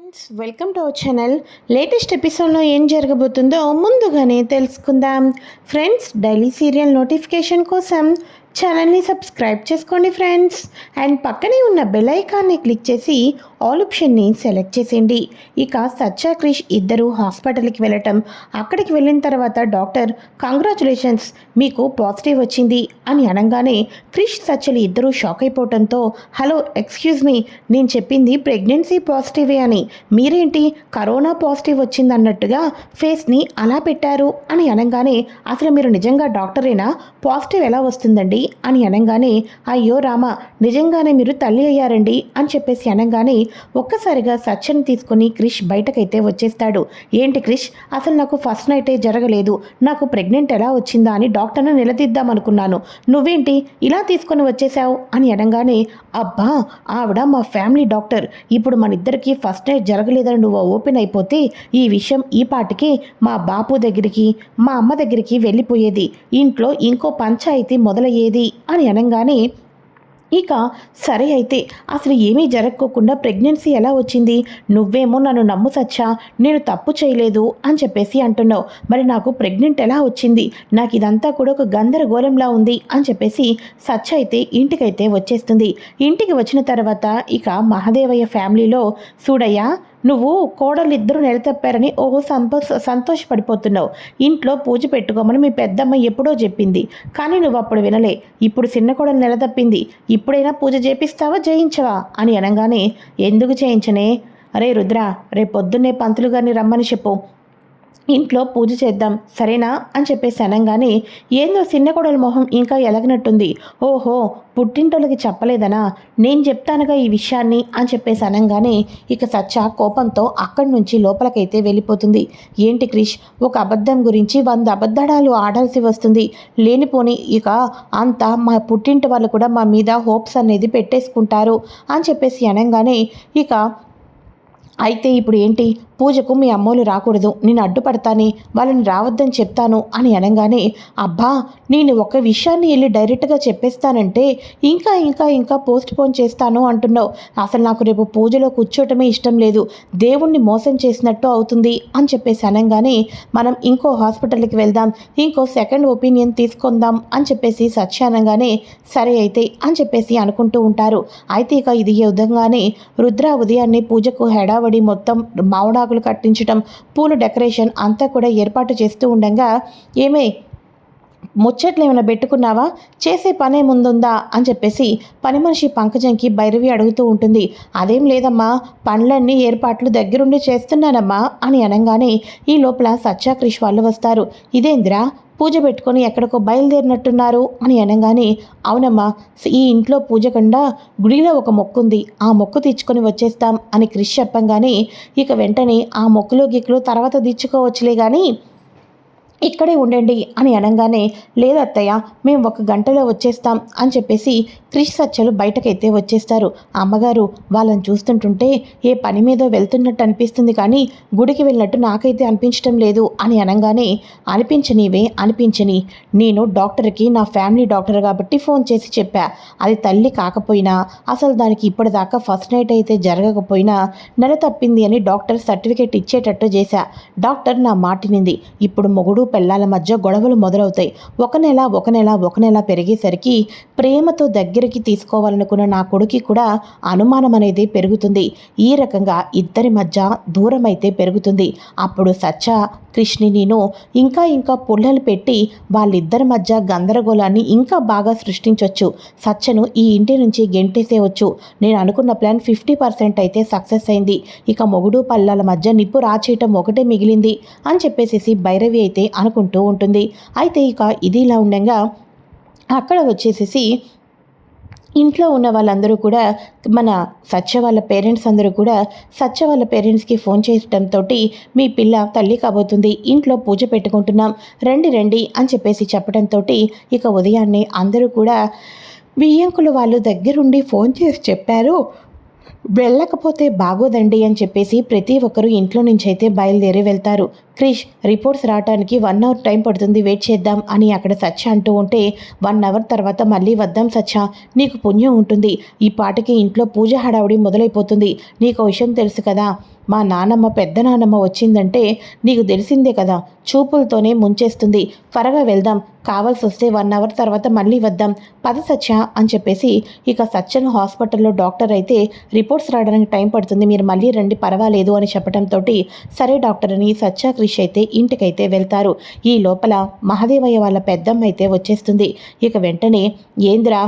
Friends welcome to our channel latest ఎపిసోడ్లో ఏం జరగబోతుందో ముందుగానే తెలుసుకుందాం. ఫ్రెండ్స్ డైలీ సీరియల్ నోటిఫికేషన్ కోసం ఛానల్ని సబ్స్క్రైబ్ చేసుకోండి ఫ్రెండ్స్ అండ్ పక్కనే ఉన్న బెల్ ఐకాన్ని క్లిక్ చేసి ఆల్ ఆప్షన్ని సెలెక్ట్ చేసేయండి. ఇక సచ్చా క్రిష్ ఇద్దరు హాస్పిటల్కి వెళ్ళటం. అక్కడికి వెళ్ళిన తర్వాత డాక్టర్ కంగ్రాచులేషన్స్ మీకు పాజిటివ్ వచ్చింది అని అనగానే క్రిష్ సత్యలు ఇద్దరూ షాక్ అయిపోవడంతో హలో ఎక్స్క్యూజ్ మీ నేను చెప్పింది ప్రెగ్నెన్సీ పాజిటివే అని. మీరేంటి కరోనా పాజిటివ్ వచ్చింది అన్నట్టుగా ఫేస్ని అలా పెట్టారు? అని అనగానే అసలు మీరు నిజంగా డాక్టరేనా? పాజిటివ్ ఎలా వస్తుందండి? అని అనగానే అయ్యో రామ నిజంగానే మీరు తల్లి అయ్యారండి అని చెప్పేసి అనగానే ఒక్కసారిగా సత్యని తీసుకుని క్రిష్ బయటకైతే వచ్చేస్తాడు. ఏంటి క్రిష్? అసలు నాకు ఫస్ట్ నైటే జరగలేదు. నాకు ప్రెగ్నెంట్ ఎలా వచ్చిందా అని డాక్టర్ను నిలదీద్దాం అనుకున్నాను నువ్వేంటి ఇలా తీసుకొని వచ్చేసావు అని అనగానే అబ్బా ఆవిడ మా ఫ్యామిలీ డాక్టర్. ఇప్పుడు మన ఇద్దరికి ఫస్ట్ నైట్ జరగలేదని నువ్వు ఓపెన్ అయిపోతే ఈ విషయం ఈ పాటికి మా బాపు దగ్గరికి మా అమ్మ దగ్గరికి వెళ్ళిపోయేది. ఇంట్లో ఇంకో పంచాయతీ మొదలయ్యేది అని అనగానే ఇక సరే అయితే అసలు ఏమీ జరగకోకుండా ప్రెగ్నెన్సీ ఎలా వచ్చింది? నువ్వేమో నన్ను నమ్ము సచ్చా నేను తప్పు చేయలేదు అని చెప్పేసి అంటున్నావు. మరి నాకు ప్రెగ్నెంట్ ఎలా వచ్చింది? నాకు ఇదంతా కూడా ఒక గందరగోళంలా ఉంది అని చెప్పేసి సచ్చ అయితే ఇంటికైతే వచ్చేస్తుంది. ఇంటికి వచ్చిన తర్వాత ఇక మహదేవయ్య ఫ్యామిలీలో చూడయ్యా నువ్వు కోడలు ఇద్దరు నిలతప్పారని ఓహో సంతో సంతోషపడిపోతున్నావు. ఇంట్లో పూజ పెట్టుకోమని మీ పెద్దమ్మ ఎప్పుడో చెప్పింది. కానీ నువ్వు అప్పుడు వినలే. ఇప్పుడు చిన్న కోడలు నిలతప్పింది. ఇప్పుడైనా పూజ చేపిస్తావా జయించవా అని అనగానే ఎందుకు చేయించనే? అరే రుద్ర రేపొద్దున్నే పొద్దున్నే పంతులు గారిని రమ్మని చెప్పు. ఇంట్లో పూజ చేద్దాం సరేనా? అని చెప్పేసి అనగానే ఏందో చిన్న కొడల మొహం ఇంకా ఎలగనట్టుంది. ఓహో పుట్టింటోళ్ళకి చెప్పలేదనా? నేను చెప్తానుగా ఈ విషయాన్ని అని చెప్పేసి అనగానే ఇక సచ్చ కోపంతో అక్కడి నుంచి లోపలికైతే వెళ్ళిపోతుంది. ఏంటి క్రిష్ ఒక అబద్ధం గురించి వంద అబద్ధాలు ఆడాల్సి వస్తుంది. లేనిపోని ఇక అంతా మా పుట్టింటి వాళ్ళు కూడా మా మీద హోప్స్ అనేది పెట్టేసుకుంటారు అని చెప్పేసి అనగానే ఇక అయితే ఇప్పుడు ఏంటి? పూజకు మీ అమ్మోలు రాకూడదు. నేను అడ్డుపడతాని. వాళ్ళని రావద్దని చెప్తాను అని అనగానే అబ్బా నేను ఒక విషయాన్ని వెళ్ళి డైరెక్ట్గా చెప్పేస్తానంటే ఇంకా ఇంకా ఇంకా పోస్ట్ పోన్ చేస్తాను అంటున్నావు. అసలు నాకు రేపు పూజలో కూర్చోవటమే ఇష్టం లేదు. దేవుణ్ణి మోసం చేసినట్టు అవుతుంది అని చెప్పేసి అనగానే మనం ఇంకో హాస్పిటల్కి వెళ్దాం. ఇంకో సెకండ్ ఒపీనియన్ తీసుకుందాం అని చెప్పేసి సత్య అనగానే సరే అయితే అని చెప్పేసి అనుకుంటూ ఉంటారు. అయితే ఇక ఇది ఏ విధంగానే రుద్ర ఉదయాన్నే పూజకు హెడావడి మొత్తం మామిడాకులు కట్టించటం పూల డెకరేషన్ అంతా కూడా ఏర్పాటు చేస్తూ ఉండగా ఏమే ముచ్చట్లు ఏమైనా పెట్టుకున్నావా? చేసే పనే ముందుందా? అని చెప్పేసి పని మనిషి పంకజంకి భైరవి అడుగుతూ ఉంటుంది. అదేం లేదమ్మా పనులన్నీ ఏర్పాట్లు దగ్గరుండి చేస్తున్నానమ్మా అని అనగానే ఈ లోపల సత్యాక్రిష్ వాళ్ళు వస్తారు. ఇదేంద్రా పూజ పెట్టుకొని ఎక్కడికో బయలుదేరినట్టున్నారు అని అనగానే అవునమ్మా ఈ ఇంట్లో పూజ కన్నా గుడిలో ఒక మొక్కు ఉంది ఆ మొక్కు తెచ్చుకొని వచ్చేస్తాం అని క్రిష్ చెప్పంగానే ఇక వెంటనే ఆ మొక్కులో గిక్కులు తర్వాత తెచ్చుకోవచ్చులే కానీ ఇక్కడే ఉండండి అని అనగానే లేదత్తయ్య మేము ఒక గంటలో వచ్చేస్తాం అని చెప్పేసి క్రిష్ సత్యలు బయటకైతే వచ్చేస్తారు. అమ్మగారు వాళ్ళని చూస్తుంటుంటే ఏ పని మీద వెళ్తున్నట్టు అనిపిస్తుంది కానీ గుడికి వెళ్ళినట్టు నాకైతే అనిపించడం లేదు అని అనగానే అనిపించనివే అనిపించని. నేను డాక్టర్కి నా ఫ్యామిలీ డాక్టర్ కాబట్టి ఫోన్ చేసి చెప్పా. అది తల్లి కాకపోయినా అసలు దానికి ఇప్పటిదాకా ఫస్ట్ నైట్ అయితే జరగకపోయినా నెల తప్పింది అని డాక్టర్ సర్టిఫికేట్ ఇచ్చేటట్టు చేశా. డాక్టర్ నా మాటినింది ఇప్పుడు మొగుడు పెళ్ళాల మధ్య గొడవలు మొదలవుతాయి. ఒక నెల ఒక నెల ఒక నెల పెరిగేసరికి ప్రేమతో దగ్గరికి తీసుకోవాలనుకున్న నా కొడుకి కూడా అనుమానం అనేది పెరుగుతుంది. ఈ రకంగా ఇద్దరి మధ్య దూరం అయితే పెరుగుతుంది. అప్పుడు సత్య కృష్ణినిను ఇంకా ఇంకా పుల్లలు పెట్టి వాళ్ళిద్దరి మధ్య గందరగోళాన్ని ఇంకా బాగా సృష్టించవచ్చు సచ్చను ఈ ఇంటి నుంచి గెంటేసేవచ్చు నేను అనుకున్న ప్లాన్ ఫిఫ్టీ పర్సెంట్ అయితే సక్సెస్ అయింది. ఇక మొగుడు పల్లాల మధ్య నిప్పు రాచేయటం ఒకటే మిగిలింది అని చెప్పేసి భైరవి అయితే అనుకుంటూ ఉంటుంది. అయితే ఇక ఇది ఇలా ఉండగా అక్కడ వచ్చేసేసి ఇంట్లో ఉన్న వాళ్ళందరూ కూడా మన సత్య వాళ్ళ పేరెంట్స్ అందరూ కూడా సత్య వాళ్ళ పేరెంట్స్కి ఫోన్ చేయడంతో మీ పిల్ల తల్లి కాబోతుంది ఇంట్లో పూజ పెట్టుకుంటున్నాం రండి రండి అని చెప్పేసి చెప్పడంతో ఇక ఉదయాన్నే అందరూ కూడా బియ్యంకులు వాళ్ళు దగ్గరుండి ఫోన్ చేసి చెప్పారు. వెళ్ళకపోతే బాగోదండి అని చెప్పేసి ప్రతి ఒక్కరూ ఇంట్లో నుంచి అయితే బయలుదేరి వెళ్తారు. క్రిష్ రిపోర్ట్స్ రావడానికి వన్ అవర్ టైం పడుతుంది వెయిట్ చేద్దాం అని అక్కడ సత్య అంటూ ఉంటే వన్ అవర్ తర్వాత మళ్ళీ వద్దాం సత్య. నీకు పుణ్యం ఉంటుంది. ఈ పాటకి ఇంట్లో పూజ హడావుడి మొదలైపోతుంది. నీకు విషయం తెలుసు కదా మా నానమ్మ పెద్ద నానమ్మ వచ్చిందంటే నీకు తెలిసిందే కదా. చూపులతోనే ముంచేస్తుంది. త్వరగా వెళ్దాం. కావాల్సి వస్తే వన్ అవర్ తర్వాత మళ్ళీ వద్దాం. పద సత్య అని చెప్పేసి ఇక సత్యను హాస్పిటల్లో డాక్టర్ అయితే రిపోర్ట్స్ రావడానికి టైం పడుతుంది. మీరు మళ్ళీ రండి. పర్వాలేదు అని చెప్పడంతో సరే డాక్టర్ అని సత్య క్రిష్ అయితే ఇంటికైతే వెళ్తారు. ఈ లోపల మహాదేవయ్య వాళ్ళ పెద్దమ్మ అయితే వచ్చేస్తుంది. ఇక వెంటనే ఏంద్రా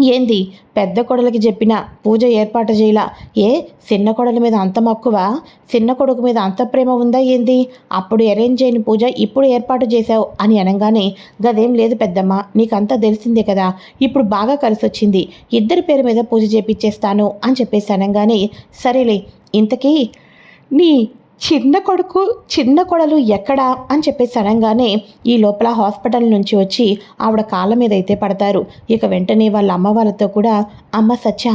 ఏంది? పెద్ద కొడలకి చెప్పిన పూజ ఏర్పాటు చేయలా. ఏ? చిన్న కొడల మీద అంత మక్కువ? చిన్న కొడుకు మీద అంత ప్రేమ ఉందా ఏంది? అప్పుడు అరేంజ్ చేయని పూజ ఇప్పుడు ఏర్పాటు చేశావు అని అనగానే గదేం లేదు పెద్దమ్మ నీకంతా తెలిసిందే కదా. ఇప్పుడు బాగా కలిసి వచ్చింది ఇద్దరి పేరు మీద పూజ చేపించేస్తాను అని చెప్పేసి అనగానే సరేలే ఇంతకీ నీ చిన్న కొడుకు చిన్న కొడలు ఎక్కడా అని చెప్పేసి అనగానే ఈ లోపల హాస్పిటల్ నుంచి వచ్చి ఆవిడ కాళ్ళ మీద అయితే పడతారు. ఇక వెంటనే వాళ్ళ అమ్మ వాళ్ళతో కూడా అమ్మ సత్య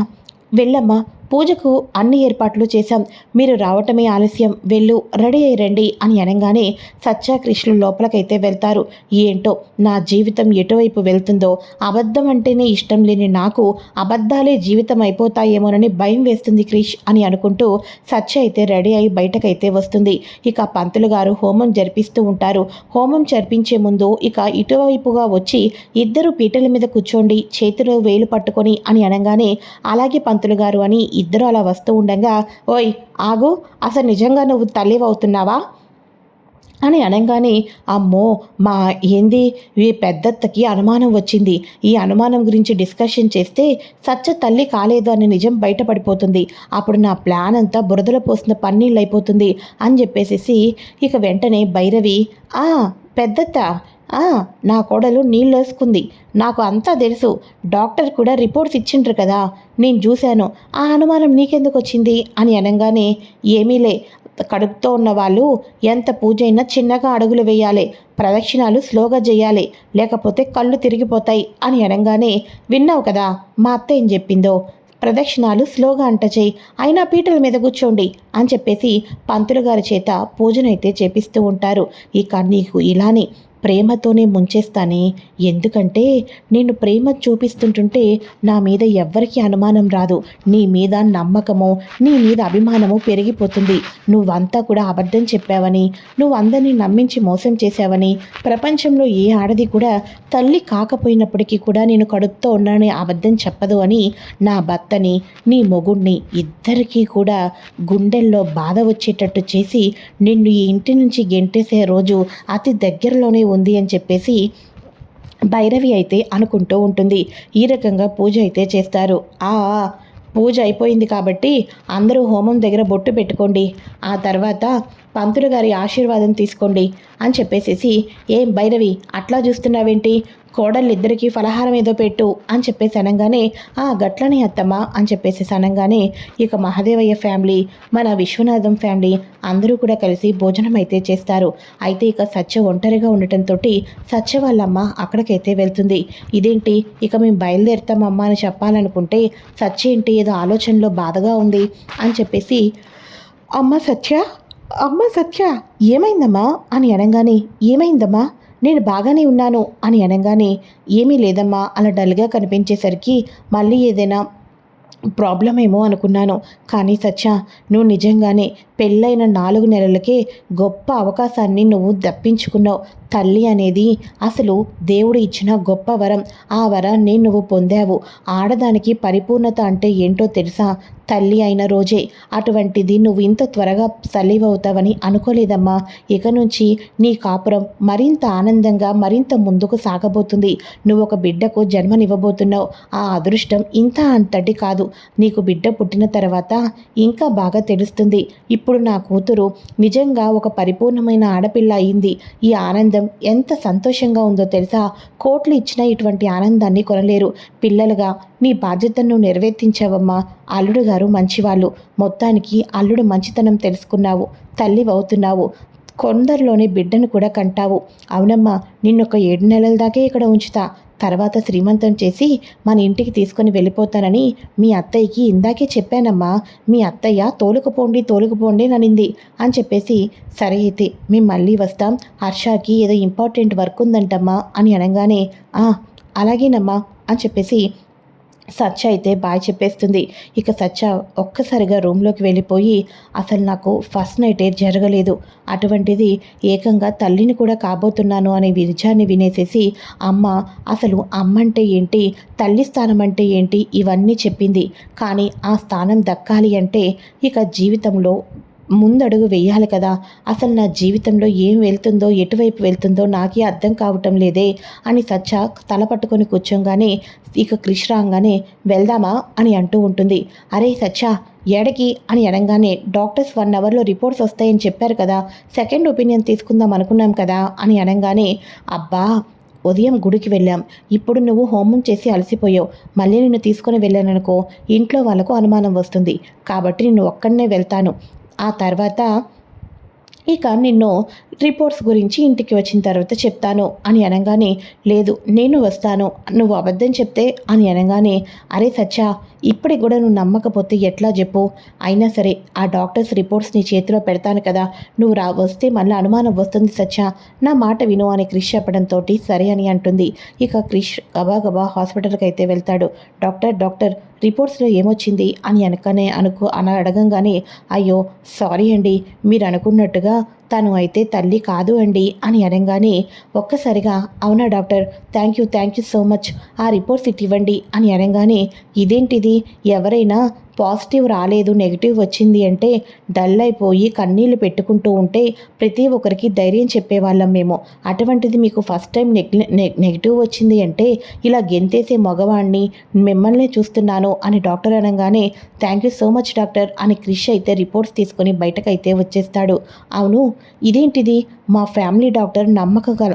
వెళ్ళమ్మా పూజకు అన్ని ఏర్పాట్లు చేశాం. మీరు రావటమే ఆలస్యం. వెళ్ళు రెడీ అయ్యి రండి అని అనగానే సత్యాకృష్ణులు లోపలికైతే వెళ్తారు. ఏంటో నా జీవితం ఎటువైపు వెళ్తుందో? అబద్ధం అంటేనే ఇష్టం లేని నాకు అబద్ధాలే జీవితం అయిపోతాయేమోనని భయం వేస్తుంది క్రిష్ అని అనుకుంటూ సత్య అయితే రెడీ అయి బయటకైతే వస్తుంది. ఇక పంతులు గారు హోమం జరిపిస్తూ ఉంటారు. హోమం జరిపించే ముందు ఇక ఇటువైపుగా వచ్చి ఇద్దరు పీటల మీద కూర్చోండి చేతిలో వేలు పట్టుకొని అని అనగానే అలాగే పంతులు గారు అని ఇద్దరు అలా వస్తూ ఉండగా ఓయ్ ఆగు అసలు నిజంగా నువ్వు తల్లివవుతున్నావా? అని అనగానే అమ్మో మా ఏంది ఈ పెద్దత్తకి అనుమానం వచ్చింది. ఈ అనుమానం గురించి డిస్కషన్ చేస్తే సచ్చ తల్లి కాలేదు అని నిజం బయటపడిపోతుంది. అప్పుడు నా ప్లాన్ అంతా బురదలో పోసిన పన్నీళ్ళు అయిపోతుంది అని చెప్పేసేసి ఇక వెంటనే భైరవి ఆ పెద్దత్త నా కోడలు నీళ్ళేసుకుంది. నాకు అంతా తెలుసు. డాక్టర్ కూడా రిపోర్ట్స్ ఇచ్చిండ్రు కదా. నేను చూశాను. ఆ అనుమానం నీకెందుకు వచ్చింది అని అనగానే ఏమీలే. కడుపుతో ఉన్న వాళ్ళు ఎంత పూజ అయినా చిన్నగా అడుగులు వేయాలి. ప్రదక్షిణాలు స్లోగా చేయాలి లేకపోతే కళ్ళు తిరిగిపోతాయి. అని అనగానే విన్నావు కదా మా అత్త ఏం చెప్పిందో? ప్రదక్షిణాలు స్లోగా అంట చేయి అయినా పీటల మీద కూర్చోండి. అని చెప్పేసి పంతులు గారి చేత పూజనైతే చేపిస్తూ ఉంటారు. ఇక నీకు ఇలానే ప్రేమతోనే ముంచేస్తానే. ఎందుకంటే నేను ప్రేమ చూపిస్తుంటుంటే నా మీద ఎవ్వరికీ అనుమానం రాదు. నీ మీద నమ్మకము నీ మీద అభిమానము పెరిగిపోతుంది. నువ్వంతా కూడా అబద్ధం చెప్పావని నువ్వు అందరినీ నమ్మించి మోసం చేశావని ప్రపంచంలో ఏ ఆడది కూడా తల్లి కాకపోయినప్పటికీ కూడా నేను కడుపుతో ఉన్నానని అబద్ధం చెప్పదు అని నా భర్తని నీ మొగుణ్ణి ఇద్దరికీ కూడా గుండెల్లో బాధ వచ్చేటట్టు చేసి నిన్ను ఈ ఇంటి నుంచి గెంటేసే రోజు అతి దగ్గరలోనే ఉంది అని చెప్పేసి భైరవి అయితే అనుకుంటూ ఉంటుంది. ఈ రకంగా పూజ అయితే చేస్తారు. ఆ పూజ అయిపోయింది కాబట్టి అందరూ హోమం దగ్గర బొట్టు పెట్టుకోండి. ఆ తర్వాత పంతులు గారి ఆశీర్వాదం తీసుకోండి అని చెప్పేసేసి ఏం భైరవి అట్లా చూస్తున్నావేంటి? కోడళ్ళిద్దరికీ ఫలహారం ఏదో పెట్టు అని చెప్పేసి అనగానే ఆ గట్లని అత్తమ్మ అని చెప్పేసి అనగానే ఇక మహాదేవయ్య ఫ్యామిలీ మన విశ్వనాథం ఫ్యామిలీ అందరూ కూడా కలిసి భోజనం అయితే చేస్తారు. అయితే ఇక సత్య ఒంటరిగా ఉండటంతో సత్య వాళ్ళమ్మ అక్కడికైతే వెళ్తుంది. ఇదేంటి? ఇక మేము బయలుదేరుతామమ్మా అని చెప్పాలనుకుంటే సత్య ఏంటి ఏదో ఆలోచనలో బాధగా ఉంది అని చెప్పేసి అమ్మ సత్య అమ్మ సత్య ఏమైందమ్మా? అని అనగానే ఏమైందమ్మా? నేను బాగానే ఉన్నాను అని అనగానే ఏమీ లేదమ్మా అలా డల్గా కనిపించేసరికి మళ్ళీ ఏదైనా ప్రాబ్లం ఏమో అనుకున్నాను. కానీ సత్య నువ్వు నిజంగానే పెళ్ళైన నాలుగు నెలలకే గొప్ప అవకాశాన్ని నువ్వు దప్పించుకున్నావు తల్లి అనేది అసలు దేవుడు ఇచ్చిన గొప్ప వరం. ఆ వరాన్ని నువ్వు పొందావు. ఆడదానికి పరిపూర్ణత అంటే ఏంటో తెలుసా? తల్లి అయిన రోజే. అటువంటిది నువ్వు ఇంత త్వరగా అవుతావని అనుకోలేదమ్మా. ఇక నుంచి నీ కాపురం మరింత ఆనందంగా మరింత ముందుకు సాగబోతుంది. నువ్వు ఒక బిడ్డకు జన్మనివ్వబోతున్నావు. ఆ అదృష్టం ఇంత అంతటి కాదు. నీకు బిడ్డ పుట్టిన తర్వాత ఇంకా బాగా తెలుస్తుంది. ఇప్పుడు నా కూతురు నిజంగా ఒక పరిపూర్ణమైన ఆడపిల్ల అయింది. ఈ ఆనందం ఎంత సంతోషంగా ఉందో తెలుసా? కోట్లు ఇచ్చిన ఇటువంటి ఆనందాన్ని కొనలేరు. పిల్లలుగా మీ బాధ్యతను నెరవేర్తించావమ్మా. అల్లుడు గారు మంచివాళ్ళు. మొత్తానికి అల్లుడు మంచితనం తెలుసుకున్నావు. తల్లి అవుతున్నావు. కొందరిలోనే బిడ్డను కూడా కంటావు. అవునమ్మా నిన్నొక ఏడు నెలల దాకే ఇక్కడ ఉంచుతా. తర్వాత శ్రీమంతం చేసి మన ఇంటికి తీసుకొని వెళ్ళిపోతానని మీ అత్తయ్యకి ఇందాకే చెప్పానమ్మా. మీ అత్తయ్య తోలుకుపోండి తోలుకుపోండి ననింది అని చెప్పేసి సరే అయితే మేము మళ్ళీ వస్తాం. హర్షాకి ఏదో ఇంపార్టెంట్ వర్క్ ఉందంటమ్మా అని అనగానే అలాగేనమ్మా అని చెప్పేసి సచ్చ అయితే బాయ్ చెప్పేస్తుంది. ఇక సచ్చ ఒక్కసారిగా రూమ్లోకి వెళ్ళిపోయి అసలు నాకు ఫస్ట్ నైటే జరగలేదు. అటువంటిది ఏకంగా తల్లిని కూడా కాబోతున్నాను అనే విజయాన్ని వినేసేసి అమ్మ అసలు అమ్మ అంటే ఏంటి? తల్లి స్థానం అంటే ఏంటి? ఇవన్నీ చెప్పింది. కానీ ఆ స్థానం దక్కాలి అంటే ఇక జీవితంలో ముందడుగు వెయ్యాలి కదా. అసలు నా జీవితంలో ఏం వెళ్తుందో ఎటువైపు వెళ్తుందో నాకే అర్థం కావటం లేదే అని సచ్చ తల పట్టుకొని కూర్చోగానే ఇక క్రిష్ రాగానే వెళ్దామా అని అంటూ ఉంటుంది. అరే సచ్చ ఎడకి అని అనగానే డాక్టర్స్ వన్ అవర్లో రిపోర్ట్స్ వస్తాయని చెప్పారు కదా. సెకండ్ ఒపీనియన్ తీసుకుందాం అనుకున్నాం కదా అని అనగానే అబ్బా ఉదయం గుడికి వెళ్ళాం. ఇప్పుడు నువ్వు హోమం చేసి అలసిపోయావు. మళ్ళీ నిన్ను తీసుకొని వెళ్ళాననుకో ఇంట్లో వాళ్ళకు అనుమానం వస్తుంది. కాబట్టి నేను ఒక్కడనే వెళ్తాను. ఆ తర్వాత ఇక నిన్ను రిపోర్ట్స్ గురించి ఇంటికి వచ్చిన తర్వాత చెప్తాను అని అనగానే లేదు నేను వస్తాను. నువ్వు అబద్ధం చెప్తే అని అనగానే అరే సచ్చా ఇప్పటికి కూడా నువ్వు నమ్మకపోతే ఎట్లా చెప్పు? అయినా సరే ఆ డాక్టర్స్ రిపోర్ట్స్ నీ చేతిలో పెడతాను కదా. నువ్వు రా వస్తే మళ్ళీ అనుమానం వస్తుంది సచ్చా. నా మాట విను అని క్రిష్ చెప్పడంతో సరే అని అంటుంది. ఇక క్రిష్ గబా హాస్పిటల్కి అయితే వెళ్తాడు. డాక్టర్ డాక్టర్ రిపోర్ట్స్లో ఏమొచ్చింది? అని అనకనే అనుకో అని అడగంగానే అయ్యో సారీ అండి. మీరు అనుకున్నట్టుగా తను అయితే తల్లి కాదు అండి అని అనగానే ఒక్కసారిగా అవునా doctor? Thank you thank you so much. ఆ రిపోర్ట్స్ ఇటు ఇవ్వండి అని అనగానే ఇదేంటిది? ఎవరైనా పాజిటివ్ రాలేదు నెగిటివ్ వచ్చింది అంటే డల్ అయిపోయి కన్నీళ్ళు పెట్టుకుంటూ ఉంటే ప్రతి ఒక్కరికి ధైర్యం చెప్పేవాళ్ళం మేము. అటువంటిది మీకు ఫస్ట్ టైం నెగిటివ్ వచ్చింది అంటే ఇలా గెంతేసే మగవాణ్ణి మిమ్మల్ని చూస్తున్నాను అని డాక్టర్ అనగానే thank you so much doctor అని క్రిష్ అయితే రిపోర్ట్స్ తీసుకొని బయటకైతే వచ్చేస్తాడు. అవును ఇదేంటిది? మా ఫ్యామిలీ డాక్టర్ నమ్మకగల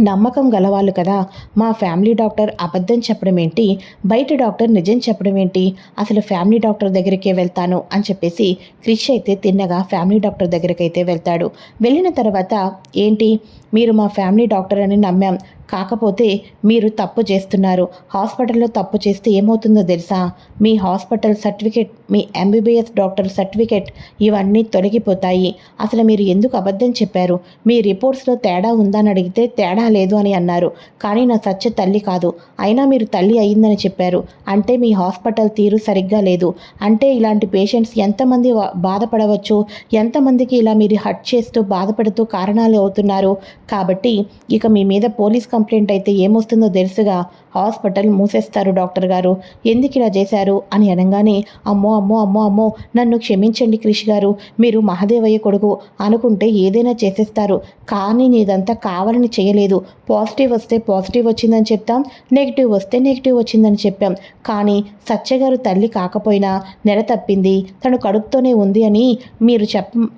నమ్మకం గలవాళ్ళు కదా. మా ఫ్యామిలీ డాక్టర్ అబద్ధం చెప్పడం ఏంటి? బయట డాక్టర్ నిజం చెప్పడం ఏంటి? అసలు ఫ్యామిలీ డాక్టర్ దగ్గరికే వెళ్తాను అని చెప్పేసి క్రిష్ అయితే తిన్నగా ఫ్యామిలీ డాక్టర్ దగ్గరికి అయితే వెళ్తాడు. వెళ్ళిన తర్వాత ఏంటి? మీరు మా ఫ్యామిలీ డాక్టర్ అని నమ్మాం. కాకపోతే మీరు తప్పు చేస్తున్నారు. హాస్పిటల్లో తప్పు చేస్తే ఏమవుతుందో తెలుసా? మీ హాస్పిటల్ సర్టిఫికేట్ మీ ఎంబీబీఎస్ డాక్టర్ సర్టిఫికేట్ ఇవన్నీ తొలగిపోతాయి. అసలు మీరు ఎందుకు అబద్ధం చెప్పారు? మీ రిపోర్ట్స్లో తేడా ఉందని అడిగితే తేడా లేదు అని అన్నారు. కానీ నా సత్య తల్లి కాదు. అయినా మీరు తల్లి అయిందని చెప్పారు. అంటే మీ హాస్పిటల్ తీరు సరిగ్గా లేదు. అంటే ఇలాంటి పేషెంట్స్ ఎంతమంది బాధపడవచ్చు? ఎంతమందికి ఇలా మీరు హట్ చేస్తూ బాధపడుతూ కారణాలు అవుతున్నారు? కాబట్టి ఇక మీ మీద పోలీస్ కంప్లైంట్ అయితే ఏమొస్తుందో తెలుసుగా. హాస్పిటల్ మూసేస్తారు డాక్టర్ గారు. ఎందుకు ఇలా చేశారు? అని అనగానే అమ్మో అమ్మో అమ్మో అమ్మో నన్ను క్షమించండి క్రిష్ గారు. మీరు మహదేవయ్య కొడుకు అనుకుంటే ఏదైనా చేసేస్తారు. కానీ నీదంతా కావాలని చేయలేదు. పాజిటివ్ వస్తే పాజిటివ్ వచ్చిందని చెప్తాం నెగిటివ్ వస్తే నెగిటివ్ వచ్చిందని చెప్పాం. కానీ సత్యగారు తల్లి కాకపోయినా నెల తప్పింది తను కడుపుతోనే ఉంది అని మీరు చెప్ప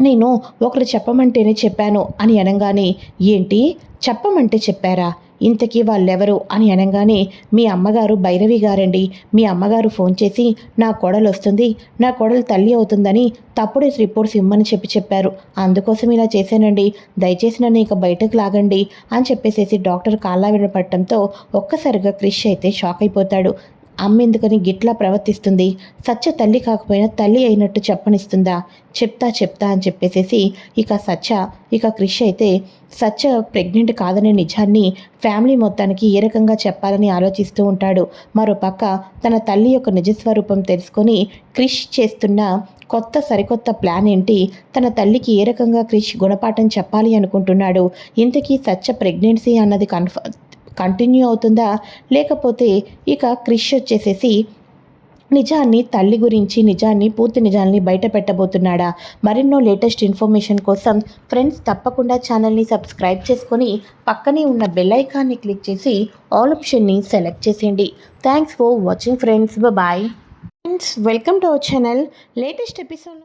నేను ఒకరు చెప్పమంటేనే చెప్పాను అని అనగానే ఏంటి? చెప్పమంటే చెప్పారా? ఇంతకీ వాళ్ళెవరు అని అనగానే మీ అమ్మగారు భైరవి గారండి. మీ అమ్మగారు ఫోన్ చేసి నా కోడలు వస్తుంది నా కోడలు తల్లి అవుతుందని తప్పుడు రిపోర్ట్స్ ఇమ్మని చెప్పి చెప్పారు. అందుకోసం ఇలా చేశానండి. దయచేసి నన్ను ఇక బయటకు లాగండి అని చెప్పేసేసి డాక్టర్ కాళ్ళ వినపడటంతో ఒక్కసారిగా క్రిష్ అయితే షాక్ అయిపోతాడు. అమ్మెందుకని గిట్లా ప్రవర్తిస్తుంది? సత్య తల్లి కాకపోయినా తల్లి అయినట్టు చెప్పనిస్తుందా? చెప్తా చెప్తా అని చెప్పేసేసి ఇక సత్య ఇక క్రిష్ అయితే సత్య ప్రెగ్నెంట్ కాదనే నిజాన్ని ఫ్యామిలీ మొత్తానికి ఏ రకంగా చెప్పాలని ఆలోచిస్తూ ఉంటాడు. మరోపక్క తన తల్లి యొక్క నిజస్వరూపం తెలుసుకొని క్రిష్ చేస్తున్న కొత్త సరికొత్త ప్లాన్ ఏంటి? తన తల్లికి ఏ రకంగా క్రిష్ గుణపాఠం చెప్పాలి అనుకుంటున్నాడు? ఇంతకీ సత్య ప్రెగ్నెన్సీ అన్నది కన్ఫర్మ్ కంటిన్యూ అవుతుందా? లేకపోతే ఇక క్రిష్ వచ్చేసేసి నిజాన్ని తల్లి గురించి నిజాన్ని పూర్తి నిజాన్ని బయట పెట్టబోతున్నాడా? మరెన్నో లేటెస్ట్ ఇన్ఫర్మేషన్ కోసం ఫ్రెండ్స్ తప్పకుండా ఛానల్ని సబ్స్క్రైబ్ చేసుకొని పక్కనే ఉన్న బెల్ ఐకాన్ని క్లిక్ చేసి ఆల్ ఆప్షన్ని సెలెక్ట్ చేసేయండి. Thanks for watching friends. Bye. Friends welcome to our channel. Latest episode